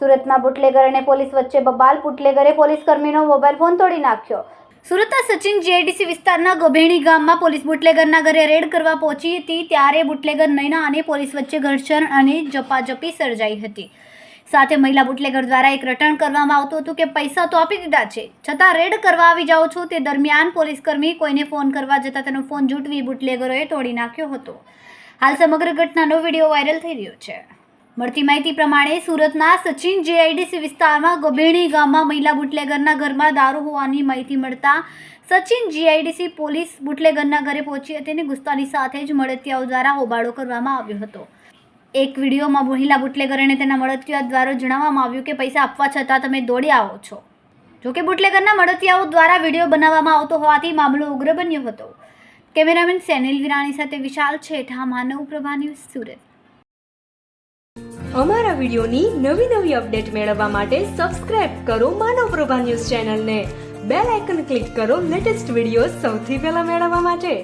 સુરતમાં બુટલેગર અને પોલીસ વચ્ચે બબાલ. બુટલેગરે પોલીસ કર્મીનો મોબાઈલ ફોન તોડી નાખ્યો. સુરતના સચિન જેડીસી વિસ્તારના ગભેણી ગામમાં પોલીસ બુટલેગરના ઘરે રેડ કરવા પહોંચી હતી, ત્યારે બુટલેગર નૈના અને પોલીસ વચ્ચે ઘર્ષણ અને ઝપાઝપી સર્જાઈ હતી. સાથે મહિલા બુટલેગર દ્વારા એક રટણ કરવામાં આવતું હતું કે પૈસા તો આપી દીધા છે. છતાં રેડ કરવા આવી જાઓ છો તે દરમિયાન પોલીસકર્મી કોઈને ફોન કરવા જતાં તેનો ફોન જૂટવી બુટલેગરોએ તોડી નાખ્યો હતો. હાલ સમગ્ર ઘટનાનો વીડિયો વાયરલ થઈ રહ્યો છે. મળતી માહિતી પ્રમાણે સુરતના સચિન જેઆઈડીસી વિસ્તારમાં ગભેણી ગામમાં મહિલા બુટલેગરના ઘરમાં દારૂ હોવાની માહિતી મળતા સચિન જીઆઈડીસી પોલીસ બુટલેગરના ઘરે પહોંચી હતી અને ગુસ્સાની સાથે જ મળતિયાઓ દ્વારા હોબાળો કરવામાં આવ્યો હતો. એક વિડીયોમાં મહિલા બુટલેગરને તેના મળતિયા દ્વારા જણાવવામાં આવ્યું કે પૈસા આપવા છતાં તમે દોડી આવો છો. જોકે બુટલેગરના મળતિયાઓ દ્વારા વીડિયો બનાવવામાં આવતો હોવાથી મામલો ઉગ્ર બન્યો હતો. કેમેરામેન સેનિલ વિરાણી સાથે વિશાલ છેઠા, માનવ પ્રભા ન્યૂઝ સુરત. અમારા વિડીયોની નવી નવી અપડેટ મેળવવા માટે સબસ્ક્રાઇબ કરો માનવ પ્રભા ન્યૂઝ ચેનલને. બેલ આઇકન ક્લિક કરો લેટેસ્ટ વીડિયો સૌથી પહેલા મેળવવા માટે.